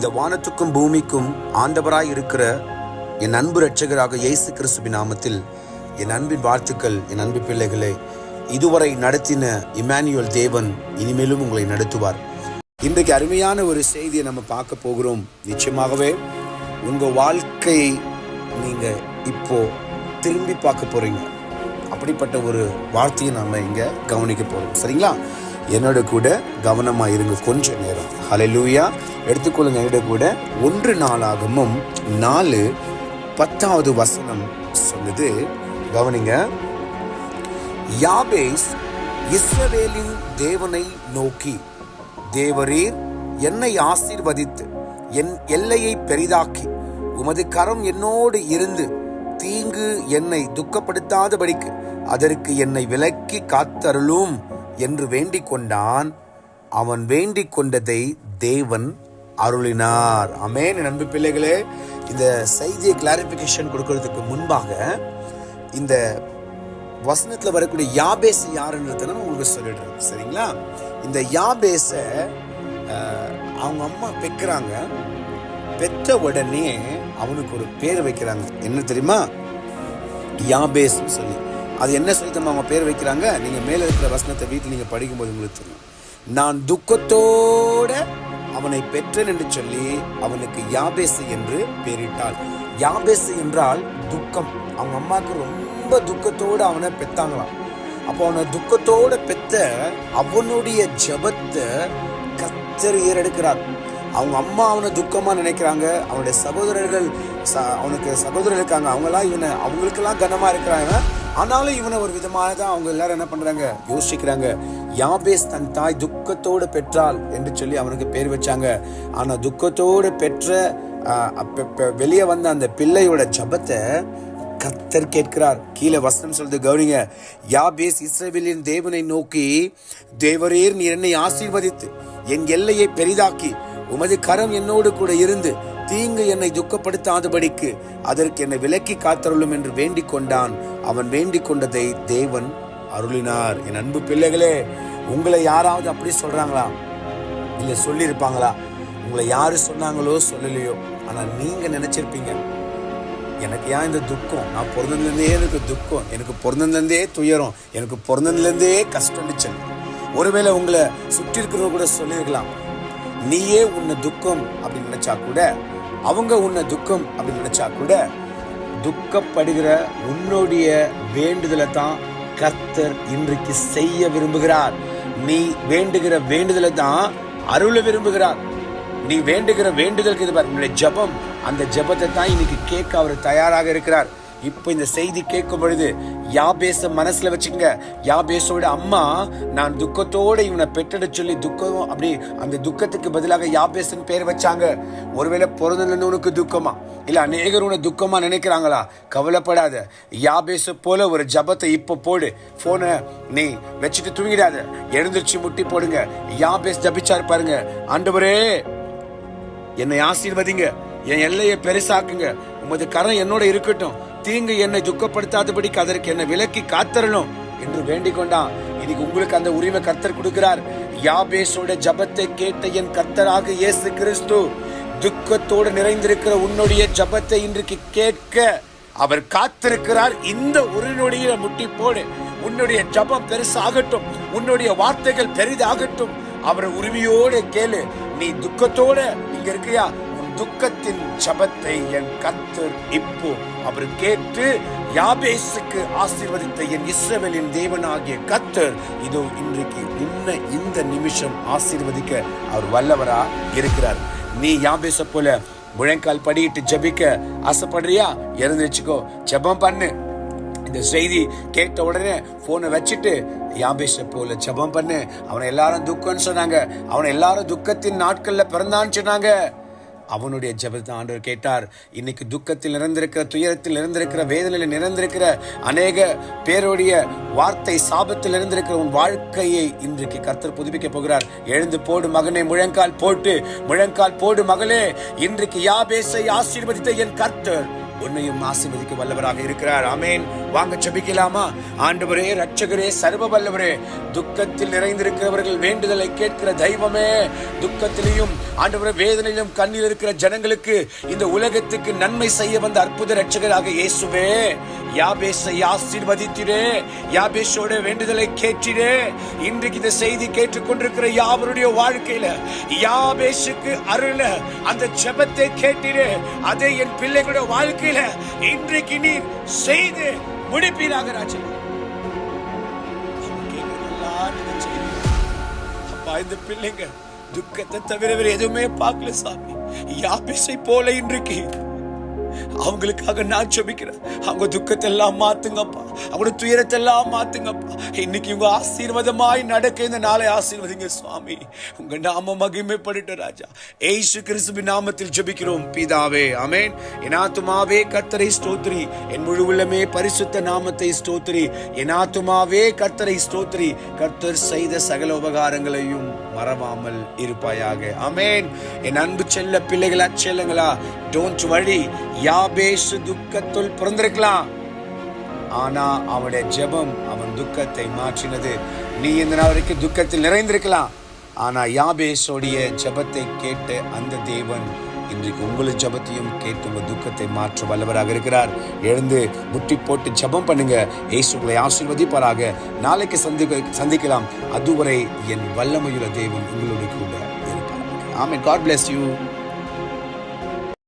இந்த வானத்துக்கும் பூமிக்கும் ஆண்டவராய் இருக்கிற என் அன்பு இரட்சகராக இயேசு கிறிஸ்துவின் நாமத்தில் என் அன்பின் வாழ்த்துக்கள் என் அன்பு பிள்ளைகளே. இதுவரை நடத்தின இமானுவல் தேவன் இனிமேலும் உங்களை நடத்துவார். இன்றைக்கு அருமையான ஒரு செய்தியை நம்ம பார்க்க போகிறோம். நிச்சயமாகவே உங்கள் வாழ்க்கையை நீங்கள் இப்போ திரும்பி பார்க்க போகிறீங்க அப்படிப்பட்ட ஒரு வார்த்தையை நம்ம இங்கே கவனிக்க போகிறோம் சரிங்களா? என்னோட கூட கவனமாக இருங்க. கொஞ்ச நேரம். ஹalleluya எடுத்துக்கொள்ளுங்க என்னோட கூட. ஒன்று நாளாகமும் நாலு பத்தாவது வசனம் சொல்லுது. கவனிங்க. யாபேஸ் இஸ்ரவேலின் தேவனை நோக்கி தேவரீர் என்னை ஆசீர்வதித்து என் எல்லையை பெரிதாக்கி உமது கரம் என்னோடு இருந்து தீங்கு என்னை துக்கப்படுத்தாதபடிக்கு அதற்கு என்னை விலக்கி காத்தருளும் என்று வேண்டிக் கொண்டான் அவன் வேண்டிக் கொண்டதை தேவன் அருளினார். அமேன் நண்பு பிள்ளைகளே இந்த செய்தியை கிளாரிபிகேஷன் கொடுக்கறதுக்கு முன்பாக இந்த வசனத்தில் வரக்கூடிய யாபேஸ் யாருன்றத நான் உங்களுக்கு சொல்லிடுறேன். சரிங்களா? இந்த யாபேஸ அவங்க அம்மா பெக்கிறாங்க. பெற்ற உடனே அவனுக்கு ஒரு பேர் வைக்கிறாங்க. என்ன தெரியுமா? யாபேஸ்னு சொல்லி. அது என்ன சொல்லி தம்மா அவங்க பேர் வைக்கிறாங்க? நீங்கள் மேலே இருக்கிற வசனத்தை வீட்டில் நீங்கள் படிக்கும்போது உங்களுக்கு தெரியும். நான் துக்கத்தோட அவனை பெற்றேன் என்று சொல்லி அவனுக்கு யாபேசு என்று பெயரிட்டாள். யாபேசு என்றால் துக்கம். அவங்க அம்மாவுக்கு ரொம்ப துக்கத்தோடு அவனை பெத்தாங்களாம். அப்போ அவனை துக்கத்தோட பெத்த அவனுடைய ஜெபத்தை கத்தர் ஏறெடுக்கிறார். அவங்க அம்மா அவனை துக்கமாக நினைக்கிறாங்க. அவனுடைய சகோதரர்கள் ச- அவனுக்கு சகோதரர் இருக்காங்க. அவங்கெல்லாம் இவனை அவங்களுக்கெல்லாம் கனமாக இருக்கிறாங்க. ஆனாலும் இவனை ஒரு விதமாக தான் அவங்க எல்லாரும் என்ன பண்ணுறாங்க யோசிக்கிறாங்க. யாபேஸ் தன் தாய் துக்கத்தோடு பெற்றாள் என்று சொல்லி அவனுக்கு பேர் வச்சாங்க. ஆனால் துக்கத்தோடு பெற்ற அப்ப- வெளியே வந்த அந்த பிள்ளையோட ஜபத்தை கத்தர் கேட்கிறார். கீழே வசனம் சொல்றது கவனிங்க. யாபேஸ் இஸ்ரேவிலின் தேவனை நோக்கி தேவரீர் நீர் என்னை ஆசீர்வதித்து என் எல்லையை பெரிதாக்கி உமது கரம் என்னோடு கூட இருந்து தீங்கு என்னை துக்கப்படுத்தாதபடிக்கு அதற்கு என்னை விலக்கி காத்தருளும் என்று வேண்டிக் கொண்டான் அவன் வேண்டிக் கொண்டதை தேவன் அருளினார். என் அன்பு பிள்ளைகளே உங்களை யாராவது அப்படி சொல்றாங்களா? இல்ல சொல்லியிருப்பாங்களா? உங்களை யாரு சொன்னாங்களோ சொல்லலையோ. ஆனா நீங்க நினைச்சிருப்பீங்க. எனக்கு ஏன் இந்த துக்கம்? நான் பிறந்ததுலேருந்தே எனக்கு துக்கம். எனக்கு பிறந்ததுலேருந்தே துயரம். எனக்கு பிறந்ததுலேருந்தே கஷ்டம்னுச்சு ஒருவேளை உங்களை சுற்றி இருக்கிறவங்க கூட சொல்லியிருக்கலாம். நீயே உன்னை துக்கம் அப்படின்னு நினைச்சா கூட அவங்க உன்னை துக்கம் அப்படின்னு நினச்சா கூட துக்கப்படுகிற உன்னுடைய வேண்டுதலை தான் கர்த்தர் இன்றைக்கு செய்ய விரும்புகிறார். நீ வேண்டுகிற வேண்டுதலை தான் அருள விரும்புகிறார். நீ வேண்டுகிற வேண்டுதலுக்கு இது பாரு ஜபம் ஜெபம் அந்த ஜெபத்தை தான் இன்னைக்கு கேட்க அவர் தயாராக இருக்கிறார். இப்போ இந்த செய்தி கேட்கும் பொழுது யாபேச மனசுல வச்சுக்கங்க. யாபேசோட அம்மா நான் துக்கத்தோட இவனை பெற்றெட சொல்லி துக்கம் அப்படி அந்த துக்கத்துக்கு பதிலாக யாபேசன் பேர் வச்சாங்க. ஒருவேளை பிறந்ததுல உனக்கு துக்கமா? இல்ல அநேகர் உன துக்கமா நினைக்கிறாங்களா? கவலைப்படாத. யாபேச போல ஒரு ஜபத்தை இப்போ போடு. போனை நீ வச்சுட்டு தூங்கிடாத. எழுந்திருச்சு முட்டி போடுங்க. யாபேஸ் ஜபிச்சாரு பாருங்க. ஆண்டவரே என்னை ஆசீர்வதிங்க. என் எல்லையை பெருசாக்குங்க. உமது கரம் என்னோட இருக்கட்டும். தீங்கு என்னை துக்கப்படுத்தாதபடிக்கு அதற்கு என்னை விலக்கி காத்தரணும் என்று வேண்டிக் கொண்டான். இன்னைக்கு உங்களுக்கு அந்த உரிமை கர்த்தர் கொடுக்கிறார். யாபேஸோட ஜபத்தை கேட்ட என் கர்த்தராக இயேசு கிறிஸ்து துக்கத்தோடு நிறைந்திருக்கிற உன்னுடைய ஜபத்தை இன்றைக்கு கேட்க அவர் காத்திருக்கிறார். இந்த ஒரு நொடியில முட்டி போடு. உன்னுடைய ஜபம் பெருசாகட்டும். உன்னுடைய வார்த்தைகள் பெரிதாகட்டும். அவர் உரிமையோடு கேளு. நீ துக்கத்தோட இங்க இருக்கியா? துக்கத்தின் ஜபத்தை என் கத்தர் இப்போ அவர் கேட்டு யாபேசுக்கு ஆசீர்வதித்த என் இஸ்ரவேலின் தேவனாகிய கத்தர் இதோ இன்றைக்கு உன்னை இந்த நிமிஷம் ஆசீர்வதிக்க அவர் வல்லவரா இருக்கிறார். நீ யாபேச போல முழங்கால் படியிட்டு ஜெபிக்க ஆசைப்படுறியா? இருந்துச்சுக்கோ ஜெபம் பண்ணு. இந்த செய்தி கேட்ட உடனே போனை வச்சுட்டு யாபேஷ போல ஜெபம் பண்ணு. அவனை எல்லாரும் துக்கம்னு சொன்னாங்க. அவனை எல்லாரும் துக்கத்தின் நாட்கள்ல பிறந்தான்னு சொன்னாங்க. அவனுடைய ஜபத்தை ஆண்டவர் கேட்டார். இன்னைக்கு துக்கத்தில் நிறைந்திருக்கிற துயரத்தில் நிறைந்திருக்கிற வேதனையில் நிறைந்திருக்கிற அநேக பேருடைய வார்த்தை சாபத்தில் நிறைந்திருக்கிற உன் வாழ்க்கையை இன்றைக்கு கர்த்தர் புதுப்பிக்க போகிறார். எழுந்து போடு மகனே முழங்கால் போட்டு முழங்கால் போடு மகளே. இன்றைக்கு யாபேசை ஆசீர்வதித்த என் கர்த்தர். உன்னையும் ஆசீர்வதிக்க வல்லவராக இருக்கிறார். அமேன் வாங்க ஜெபிக்கலாமா? ஆண்டவரே ரட்சகரே சர்வ வல்லவரே துக்கத்தில் நிறைந்திருக்கிறவர்கள் வேண்டுதலை கேட்கிற தெய்வமே துக்கத்திலையும் ஆண்டவரே வேதனையிலும் கண்ணில் இருக்கிற ஜனங்களுக்கு இந்த உலகத்துக்கு நன்மை செய்ய வந்த அற்புத ரட்சகராக இயேசுவே. யாபேசை ஆசீர்வதித்திரே யாபேஷோட வேண்டுதலை கேட்டிரே இன்றைக்கு இந்த செய்தி கேட்டுக்கொண்டிருக்கிற யாவருடைய வாழ்க்கையில யாபேஷுக்கு அருள அந்த ஜெபத்தை கேட்டிரே. அதை என் பிள்ளைகளுடைய வாழ்க்கையில இன்றைக்கு நீர் செய்து முடிப்பீராக ராஜா. அப்பா இந்த பிள்ளைங்க துக்கத்தை தவிர வேறு எதுவுமே பார்க்கல சாமி. யாபிசை போல இன்றைக்கு அவங்களுக்காக நான் ஜெபிக்கிறேன். அவங்க துக்கத்தை எல்லாம் மாத்துங்கப்பா. அவங்களோட துயரத்தை எல்லாம் மாத்துங்கப்பா. இன்னைக்கு உங்க ஆசீர்வாதமாய் நடக்க இந்த நாளை ஆசீர்வதிங்க சுவாமி. உங்க நாம மகிமைப்படட்டும் ராஜா. ஏசு கிறிஸ்துவின் நாமத்தில் ஜபிக்கிறோம் பிதாவே. அமேன் எனாத்துமாவே கர்த்தரை ஸ்தோத்ரி என் முழு உள்ளமே பரிசுத்த நாமத்தை ஸ்தோத்ரி எனாத்துமாவே கத்தரை கர்த்தரை ஸ்தோத்ரி கர்த்தர் செய்த சகல உபகாரங்களையும் மறவாமல் இருப்பாயாக. அமேன் என் அன்பு செல்ல பிள்ளைகளா செல்லுங்களா டோன்ட் வழி யாபேசு துக்கத்துள் பிறந்திருக்கலாம். ஆனா அவனுடைய ஜெபம் அவன் துக்கத்தை மாற்றினது. நீ இந்த நாள் வரைக்கும் துக்கத்தில் நிறைந்திருக்கலாம். ஆனா யாபேசோடைய ஜெபத்தை கேட்ட அந்த தேவன் இன்றைக்கு உங்களை ஜெபத்தையும் கேட்டு உங்கள் துக்கத்தை மாற்ற வல்லவராக இருக்கிறார். எழுந்து முட்டி போட்டு ஜெபம் பண்ணுங்க. இயேசு உங்களை ஆசீர்வதிப்பாராக. நாளைக்கு சந்திக்க சந்திக்கலாம். அதுவரை என் வல்லமையுள்ள தேவன் உங்களோட கூட இருப்பார். ஆமே காட் பிளஸ் யூ